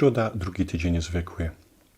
Środa, drugi tydzień zwykły.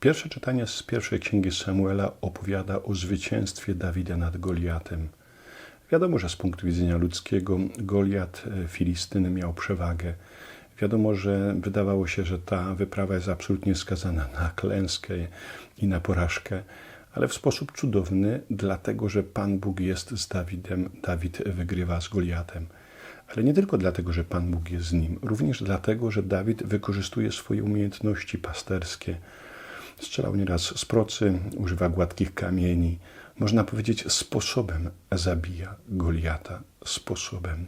Pierwsze czytanie z pierwszej księgi Samuela opowiada o zwycięstwie Dawida nad Goliatem. Wiadomo, że z punktu widzenia ludzkiego Goliat, e, Filistyn, miał przewagę. Wiadomo, że wydawało się, że ta wyprawa jest absolutnie skazana na klęskę i na porażkę, ale w sposób cudowny, dlatego że Pan Bóg jest z Dawidem, Dawid wygrywa z Goliatem. Ale nie tylko dlatego, że Pan Bóg jest z nim, również dlatego, że Dawid wykorzystuje swoje umiejętności pasterskie. Strzelał nieraz z procy, używa gładkich kamieni. Można powiedzieć, sposobem zabija Goliata. Sposobem.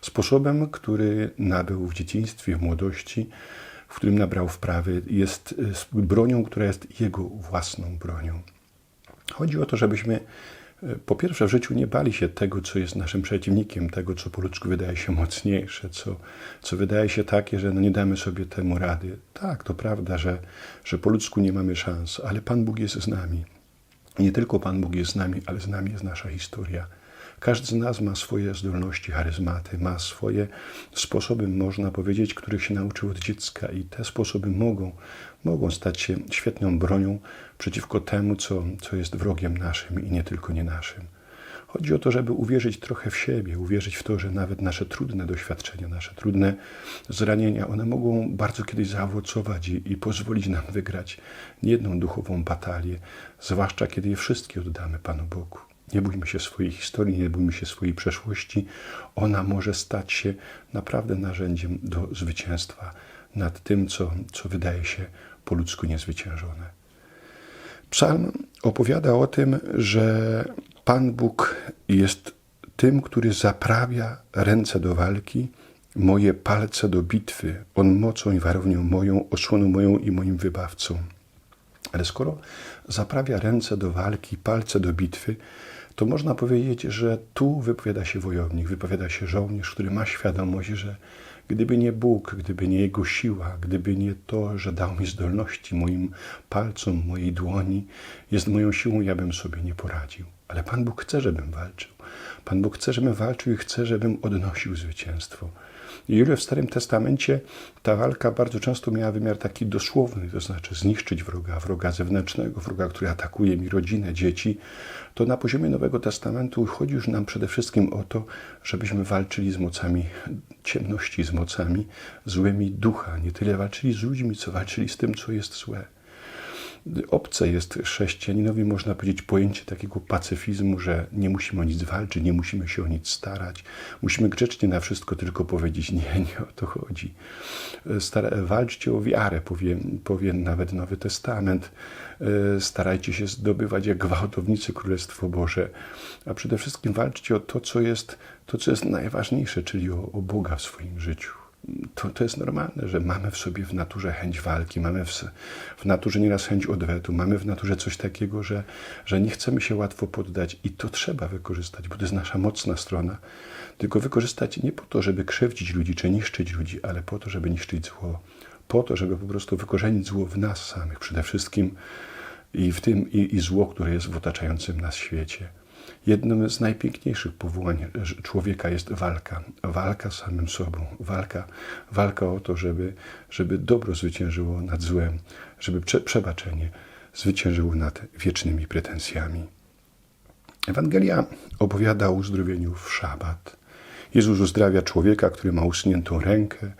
Sposobem, który nabył w dzieciństwie, w młodości, w którym nabrał wprawy, jest y, bronią, która jest jego własną bronią. Chodzi o to, żebyśmy po pierwsze w życiu nie bali się tego, co jest naszym przeciwnikiem, tego, co po ludzku wydaje się mocniejsze, co, co wydaje się takie, że no nie damy sobie temu rady. Tak, to prawda, że, że po ludzku nie mamy szans, ale Pan Bóg jest z nami. Nie tylko Pan Bóg jest z nami, ale z nami jest nasza historia. Każdy z nas ma swoje zdolności, charyzmaty, ma swoje sposoby, można powiedzieć, których się nauczył od dziecka, i te sposoby mogą, mogą stać się świetną bronią przeciwko temu, co, co jest wrogiem naszym i nie tylko nie naszym. Chodzi o to, żeby uwierzyć trochę w siebie, uwierzyć w to, że nawet nasze trudne doświadczenia, nasze trudne zranienia, one mogą bardzo kiedyś zaowocować i, i pozwolić nam wygrać niejedną duchową batalię, zwłaszcza kiedy je wszystkie oddamy Panu Bogu. Nie bójmy się swojej historii, nie bójmy się swojej przeszłości. Ona może stać się naprawdę narzędziem do zwycięstwa nad tym, co, co wydaje się po ludzku niezwyciężone. Psalm opowiada o tym, że Pan Bóg jest tym, który zaprawia ręce do walki, moje palce do bitwy. On mocą i warownią moją, osłoną moją i moim wybawcą. Ale skoro zaprawia ręce do walki, palce do bitwy, to można powiedzieć, że tu wypowiada się wojownik, wypowiada się żołnierz, który ma świadomość, że gdyby nie Bóg, gdyby nie Jego siła, gdyby nie to, że dał mi zdolności moim palcom, mojej dłoni, jest moją siłą, ja bym sobie nie poradził. Ale Pan Bóg chce, żebym walczył. Pan Bóg chce, żebym walczył i chce, żebym odnosił zwycięstwo. I w Starym Testamencie ta walka bardzo często miała wymiar taki dosłowny, to znaczy zniszczyć wroga, wroga zewnętrznego, wroga, który atakuje mi rodzinę, dzieci, to na poziomie Nowego Testamentu chodzi już nam przede wszystkim o to, żebyśmy walczyli z mocami ciemności, z mocami złymi ducha. Nie tyle walczyli z ludźmi, co walczyli z tym, co jest złe obce jest chrześcijaninowi, można powiedzieć, pojęcie takiego pacyfizmu, że nie musimy o nic walczyć, nie musimy się o nic starać. Musimy grzecznie na wszystko tylko powiedzieć, nie, nie o to chodzi. Star walczcie o wiarę, powie, powie nawet Nowy Testament. Starajcie się zdobywać jak gwałtownicy Królestwo Boże, a przede wszystkim walczcie o to, co jest, to, co jest najważniejsze, czyli o, o Boga w swoim życiu to, to jest normalne, że mamy w sobie w naturze chęć walki, mamy w, w naturze nieraz chęć odwetu, mamy w naturze coś takiego, że, że nie chcemy się łatwo poddać i to trzeba wykorzystać, bo to jest nasza mocna strona. Tylko wykorzystać nie po to, żeby krzywdzić ludzi czy niszczyć ludzi, ale po to, żeby niszczyć zło. Po to, żeby po prostu wykorzenić zło w nas samych przede wszystkim i w tym i, i zło, które jest w otaczającym nas świecie. Jednym z najpiękniejszych powołań człowieka jest walka. Walka z samym sobą. Walka, walka o to, żeby, żeby dobro zwyciężyło nad złem, żeby prze, przebaczenie zwyciężyło nad wiecznymi pretensjami. Ewangelia opowiada o uzdrowieniu w szabat. Jezus uzdrawia człowieka, który ma usuniętą rękę,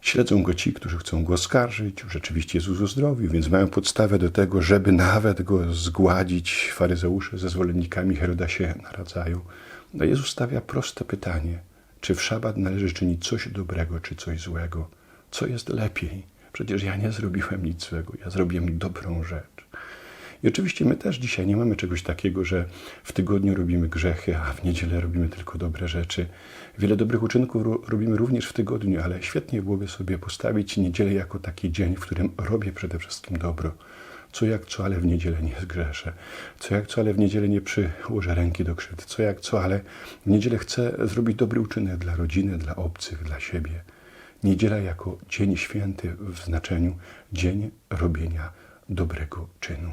Śledzą go ci, którzy chcą go oskarżyć. Rzeczywiście Jezus uzdrowił, więc mają podstawę do tego, żeby nawet go zgładzić. Faryzeusze ze zwolennikami Heroda się naradzają. No Jezus stawia proste pytanie. Czy w szabat należy czynić coś dobrego, czy coś złego? Co jest lepiej? Przecież ja nie zrobiłem nic złego. Ja zrobiłem dobrą rzecz. I oczywiście my też dzisiaj nie mamy czegoś takiego, że w tygodniu robimy grzechy, a w niedzielę robimy tylko dobre rzeczy. Wiele dobrych uczynków robimy również w tygodniu, ale świetnie byłoby sobie postawić niedzielę jako taki dzień, w którym robię przede wszystkim dobro. Co jak co, ale w niedzielę nie zgrzeszę. Co jak co, ale w niedzielę nie przyłożę ręki do krzywdy. Co jak co, ale w niedzielę chcę zrobić dobry uczynek dla rodziny, dla obcych, dla siebie. Niedziela jako dzień święty w znaczeniu dzień robienia dobrego czynu.